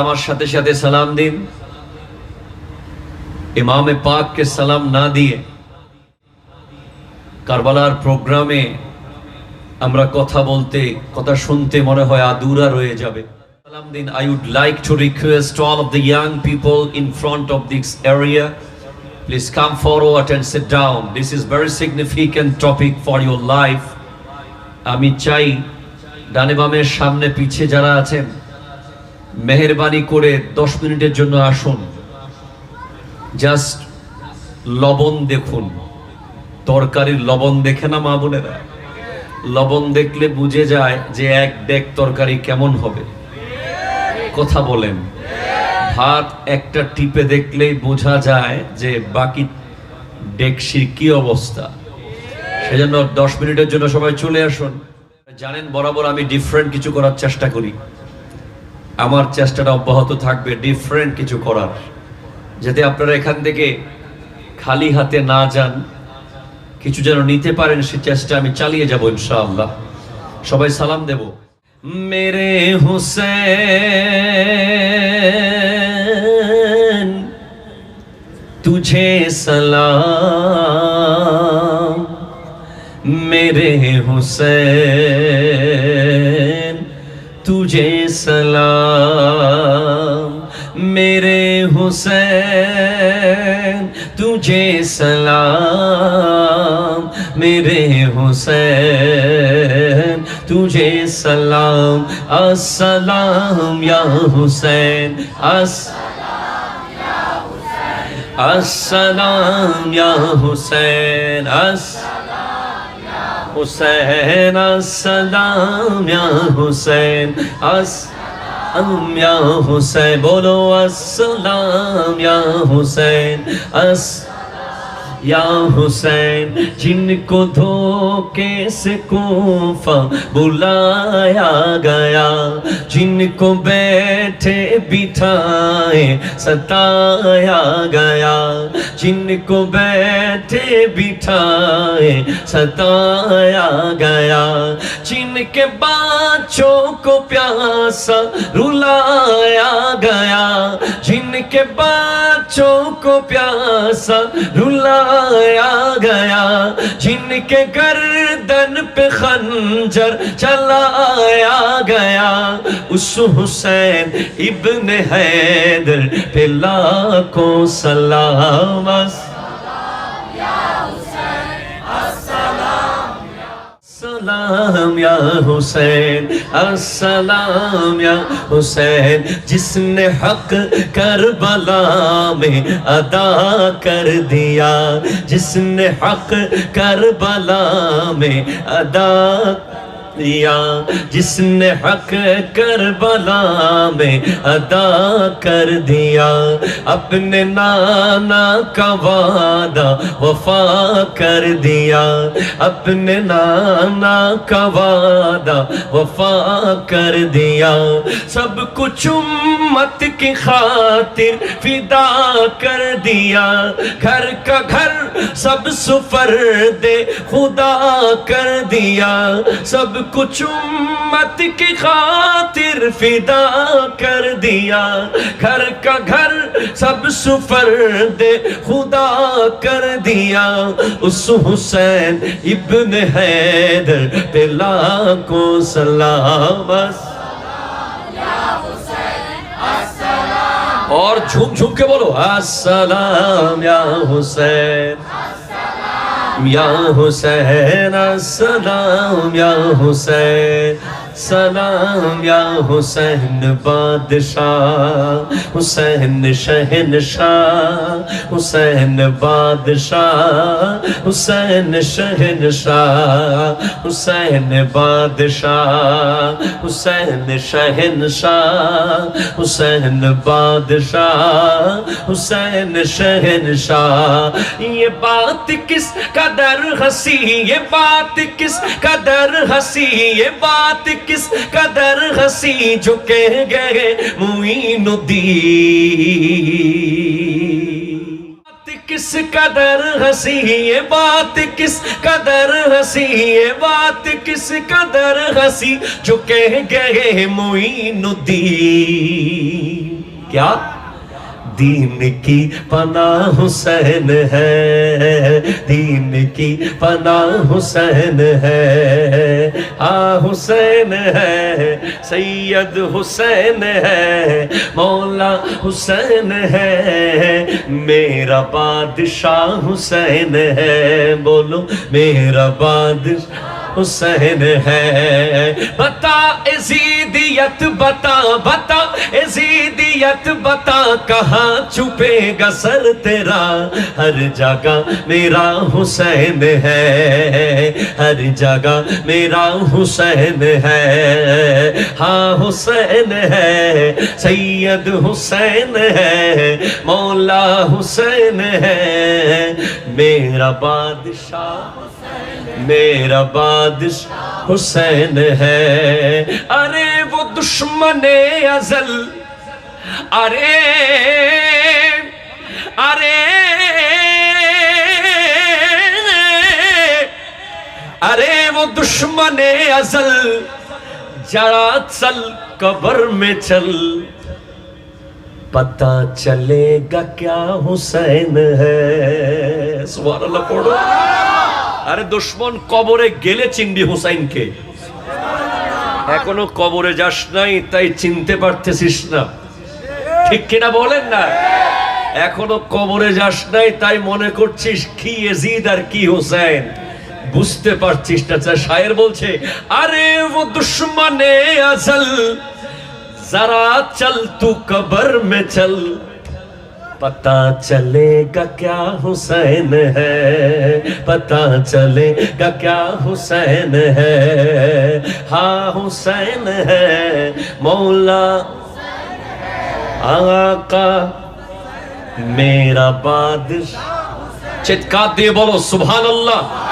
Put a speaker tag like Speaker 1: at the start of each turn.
Speaker 1: আমার সাথে সাথে সালাম দিন। ইমামে পাককে সালাম না দিয়ে কারবালার প্রোগ্রামে আমরা কথা বলতে, কথা শুনতে মনে হয় আদুরা রয়ে যাবে। সালাম দিন। I would like to request all of the young people in front of this area please come forward and sit down this is very significant topic for your life আমি চাই ডানে বামের সামনে পিছে যারা আছেন মেহরবানি করে দশ মিনিটের জন্য আসুন। জাস্ট লবণ দেখুন। তরকারির লবণ দেখে না মা বোনেরা? লবণ দেখলে বুঝে যায় যে এক ডেক তরকারি কেমন হবে। কথা বলেন। ভাত একটা টিপে দেখলেই বোঝা যায় যে বাকি ডেকসির কি অবস্থা। সেজন্য দশ মিনিটের জন্য সবাই চলে আসুন। জানেন, বরাবর আমি ডিফারেন্ট কিছু করার চেষ্টা করি। আমার চেষ্টাটা অব্যাহত থাকবে ডিফারেন্ট কিছু করার যাতে আপনারা এখান থেকে খালি হাতে না যান কিছু যেন নিতে পারেন সে চেষ্টা আমি চালিয়ে যাব ইনশাআল্লাহ সবাই সালাম দেব মেরে হুসেন তুঝে সালাম मेरे हुसैन तुझे सलाम हुसैन तुझे सलाम मेरे हुसैन तुझे सलाम अस्सलाम या हुसैन अस সালাম ইয়া হুসাইন বলো আসসালাম ইয়া হুসাইন আস یا حسین، جن کو دھوکے سے کوفہ بلایا گیا، جن کو بیٹھے بٹھائے ستایا گیا، جن کو بیٹھے بٹھائے ستایا گیا، جن کے بچوں کو پیاسا رلایا گیا، جن کے بچوں کو پیاسا رلایا آیا گیا، جن کے گردن پہ خنجر چلایا گیا۔ اس حسین ابن حیدر پہ لاکھوں سلام السلام یا حسین السلام یا حسین جس نے حق کربلا میں ادا کر دیا جس نے حق کربلا میں ادا دیا، جس نے حق کربلا میں ادا کر دیا۔ اپنے نانا کا وعدہ وفا کر دیا۔ اپنے نانا کا وعدہ وفا کر دیا۔ سب کچھ امت کی خاطر فدا کر دیا۔ گھر کا گھر سب سفر دے خدا کر دیا۔ سب کچھ امت کی خاطر فدا کر دیا۔ گھر کا گھر سب سفر دے خدا کر دیا۔ اس حسین ابن حیدر پہ لاکھوں سلام۔ اور جھوک جھوک کے بولو، السلام یا حسین۔ Ya Hussein, Assalam, Ya Hussein. सलाम या हुसैन बादशाह हुसैन शहनशाह हुसैन बादशाह हुसैन शहनशाह हुसैन बादशाह हुसैन शहनशाह हुसैन बादशाह हुसैन शहनशाह ये बात किस कदर हंसी ये बात किस कदर हंसी ये बात किस कदर हंसी जो कह गए मुईनुद्दीन बात किस कदर हंसी ये बात किस कदर हंसी ये बात किस कदर हंसी जो कह गए मुईनुद्दीन क्या دین کی پناہ حسین ہے۔ دین کی پناہ حسین ہے۔ آ حسین ہے، سید حسین ہے، مولا حسین ہے۔ میرا بادشاہ حسین ہے، بولو میرا بادشاہ حسین ہے۔ بتا ازیدیت بتا بتا ازیدیت بتا کہاں چھپے گا سر تیرا؟ ہر جگہ میرا حسین ہے۔ ہر جگہ میرا حسین ہے۔ ہاں حسین ہے۔ سید حسین ہے۔ مولا حسین ہے۔ میرا بادشاہ میرا بادشاہ نادش حسین ہے۔ ارے وہ دشمن ازل۔ ارے۔ ارے۔ ارے وہ دشمن ازل۔ جڑا چل قبر میں چل۔ پتا چلے گا کیا حسین ہے۔ سوار اللہ، پڑھو۔ আরে দুশ্মন কবরে গেলে চিনবি হুসাইনকে। এখনও কবরে যাস নাই, তাই চিনতে পারতেছিস না। ঠিক কিনা বলেন না? এখনও কবরে যাস নাই, তাই মনে করছিস কি এজিদ আর কি হোসেন বুঝতে পারছিস না সায়ের বলছে, আরে ও দুশ্মনে আসল যারা চল, তু কবর মে চল। پتا چلے گا کیا حسین ہے پتا چلے گا کیا حسین ہے۔ ہاں حسین ہے، مولا آقا میرا بادشاہ۔ چتکا دے بولو، سبحان اللہ۔